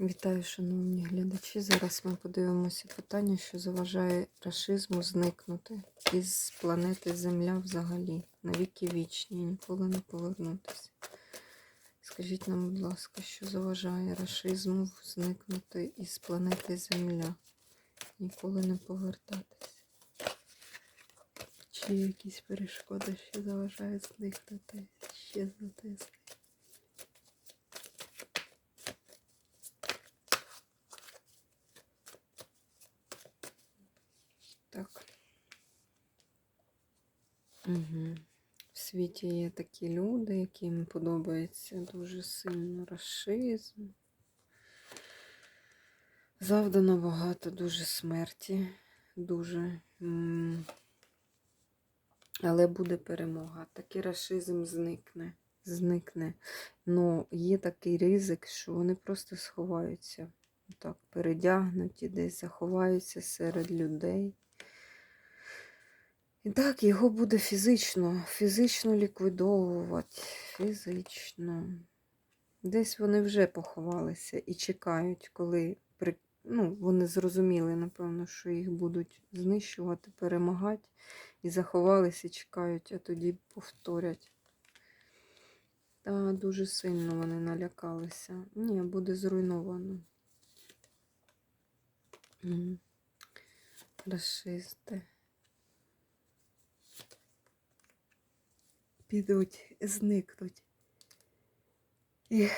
Вітаю, шановні глядачі. Зараз ми подивимося питання, що заважає рашизму зникнути із планети Земля взагалі. На віки вічні, ніколи не повернутися. Скажіть нам, будь ласка, що заважає рашизму зникнути із планети Земля? Ніколи не повертатись. Чи якісь перешкоди, що заважають зникнути, щезнути Так. Угу. В світі є такі люди, яким подобається дуже сильно расизм. Завдано багато дуже смерті, дуже. Але буде перемога. Такий расизм зникне. Зникне. Ну, є такий ризик, що вони просто сховаються. Так, передягнуті, десь заховаються серед людей. І так, його буде фізично, фізично ліквідовувати. Фізично. Десь вони вже поховалися і чекають, коли ну, вони зрозуміли, напевно, що їх будуть знищувати, перемагати. І заховалися, чекають, а тоді повторять. Та дуже сильно вони налякалися. Ні, буде зруйновано. Расисти. Підуть, зникнуть. І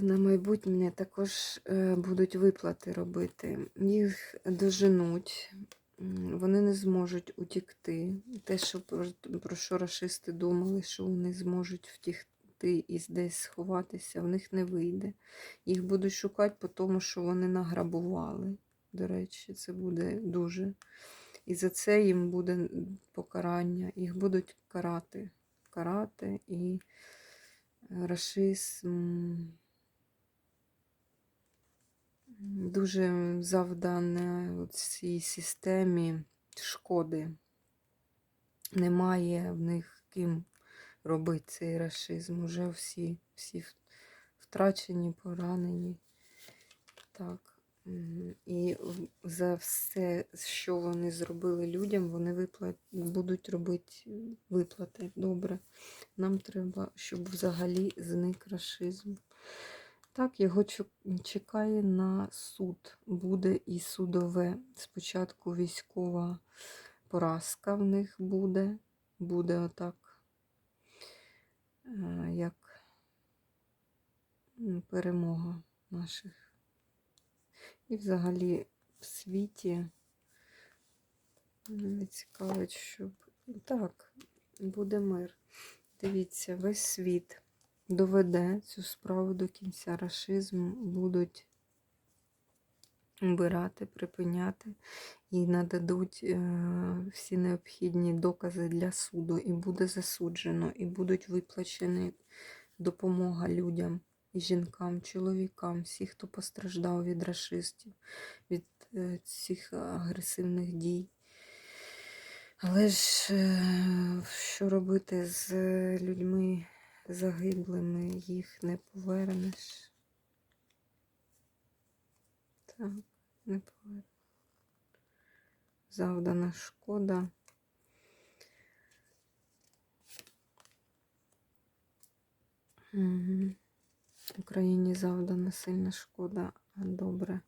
на майбутнє також е, будуть виплати робити. Їх доженуть, вони не зможуть утікти. Те, що про, що расисти думали, що вони зможуть втікти і десь сховатися, в них не вийде. Їх будуть шукати по тому, що вони награбували. До речі, це буде дуже. І за це їм буде покарання. Їх будуть карати. Карати і расизм дуже завдане цій системі шкоди. Немає в них ким робити цей расизм. Уже всі, всі втрачені, поранені. Так. І за все, що вони зробили людям, вони виплат... будуть робити виплати. Добре. Нам треба, щоб взагалі зник расизм. Так, його чекає на суд. Буде і судове. Спочатку військова поразка в них буде. Буде отак, е, як перемога наших. І взагалі в світі мене цікавить, щоб так, буде мир. Дивіться, весь світ доведе цю справу до кінця. Рашизм будуть убирати, припиняти і нададуть е, всі необхідні докази для суду, і буде засуджено, і будуть виплачені допомога людям жінкам, чоловікам, всі, хто постраждав від расистів, від е, цих агресивних дій. Але ж е, що робити з людьми загиблими, їх не повернеш. Так, не повернеш. Завдана шкода. Угу. Україні завдана сильна шкода, а добре.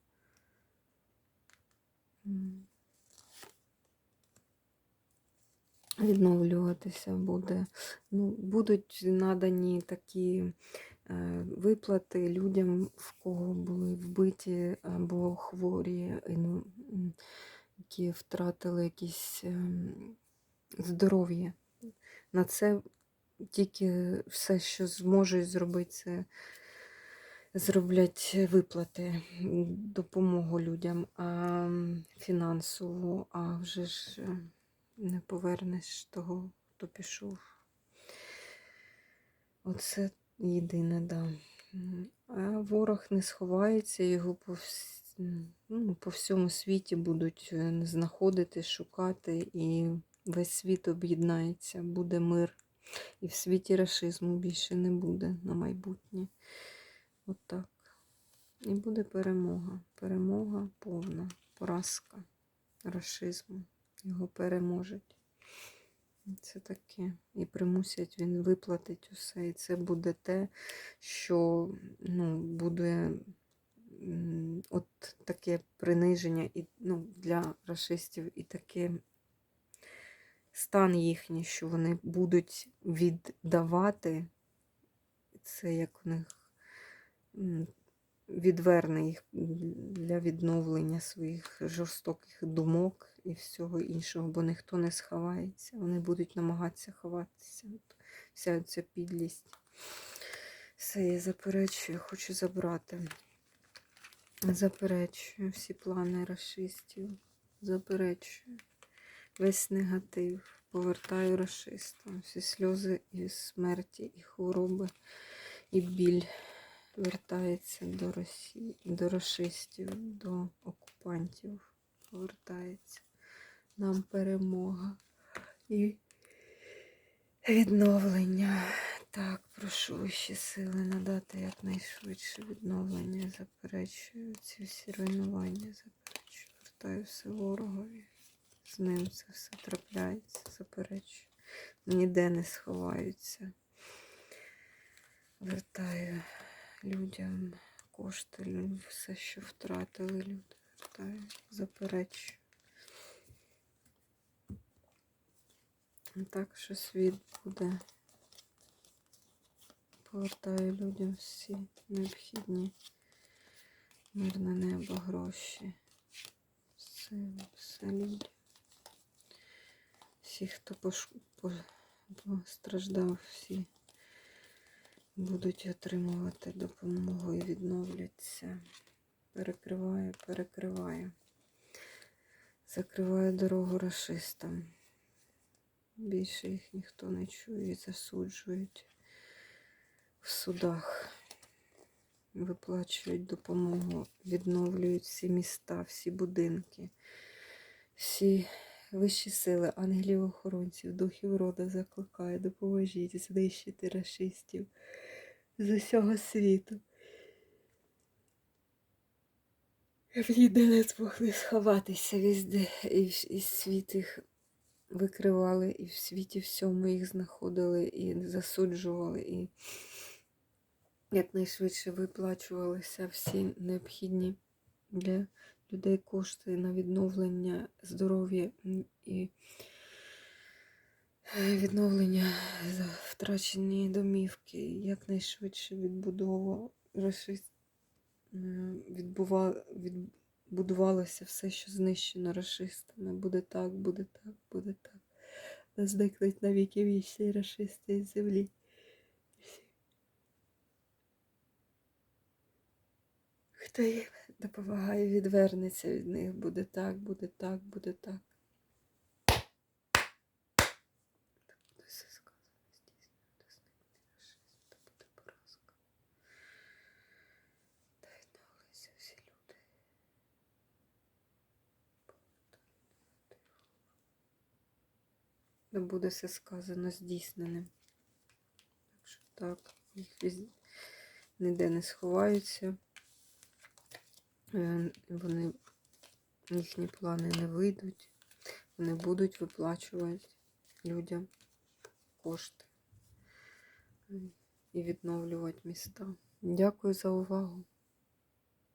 Відновлюватися буде. Ну, будуть надані такі е, виплати людям, в кого були вбиті або хворі, ну, які втратили якісь ем, здоров'я. На це тільки все, що зможуть зробити, це зроблять виплати, допомогу людям, а фінансову, а вже ж е, не повернеш того, хто пішов. Оце єдине, да. А ворог не сховається, його по, вс... ну, по всьому світі будуть е, знаходити, шукати, і весь світ об'єднається, буде мир. І в світі расизму більше не буде на майбутнє. Отак. І буде перемога. Перемога повна, поразка рашизму. Його переможуть. Це таке. І примусять він виплатить усе. І це буде те, що ну, буде от таке приниження і, ну, для рашистів і таке стан їхній, що вони будуть віддавати. Це як у них відверне їх для відновлення своїх жорстоких думок і всього іншого, бо ніхто не сховається. Вони будуть намагатися ховатися. Вся ця підлість. Все, я заперечую, хочу забрати. Заперечую всі плани расистів. Заперечую весь негатив. Повертаю расистам. Всі сльози і смерті, і хвороби, і біль вертається до Росії, до расистів, до окупантів. Повертається. Нам перемога і відновлення. Так, прошу вищі сили надати якнайшвидше відновлення. Заперечую ці всі руйнування. Заперечую. Вертаю все ворогові. З ним це все трапляється. Заперечую. Ніде не сховаються. Вертаю людям кошти, лю- все, що втратили люди. Вертаю. Заперечую. Так що світ буде. Повертаю людям всі необхідні мирне небо, гроші. Все, все людям. Всі, хто пош... по... постраждав, всі будуть отримувати допомогу і відновляться. Перекриваю, перекриваю. Закриваю дорогу расистам. Більше їх ніхто не чує засуджують в судах. Виплачують допомогу, відновлюють всі міста, всі будинки, всі вищі сили, ангелів-охоронців, духів роду закликаю, допоможіть знищити расистів з усього світу. Ніде не змогли сховатися везде, і, і світ їх викривали, і в світі всьому їх знаходили, і засуджували, і якнайшвидше виплачувалися всі необхідні для людей кошти на відновлення здоров'я і відновлення за втрачені домівки, якнайшвидше відбудова е, відбува, відбудувалося все, що знищено расистами. Буде так, буде так, буде так. Не зникнуть навіки вічні расисти із землі. Хто їм допомагає, відвернеться від них. Буде так, буде так, буде так. Та буде все сказано, здійснено, та зникне расизм, та буде поразка. Та відновляться всі люди. Та буде все сказано здійсненим. Так що так, їх ніде не сховаються. Е, Вони їхні плани не вийдуть. Вони будуть виплачувати людям кошти і відновлювати міста. Дякую за увагу.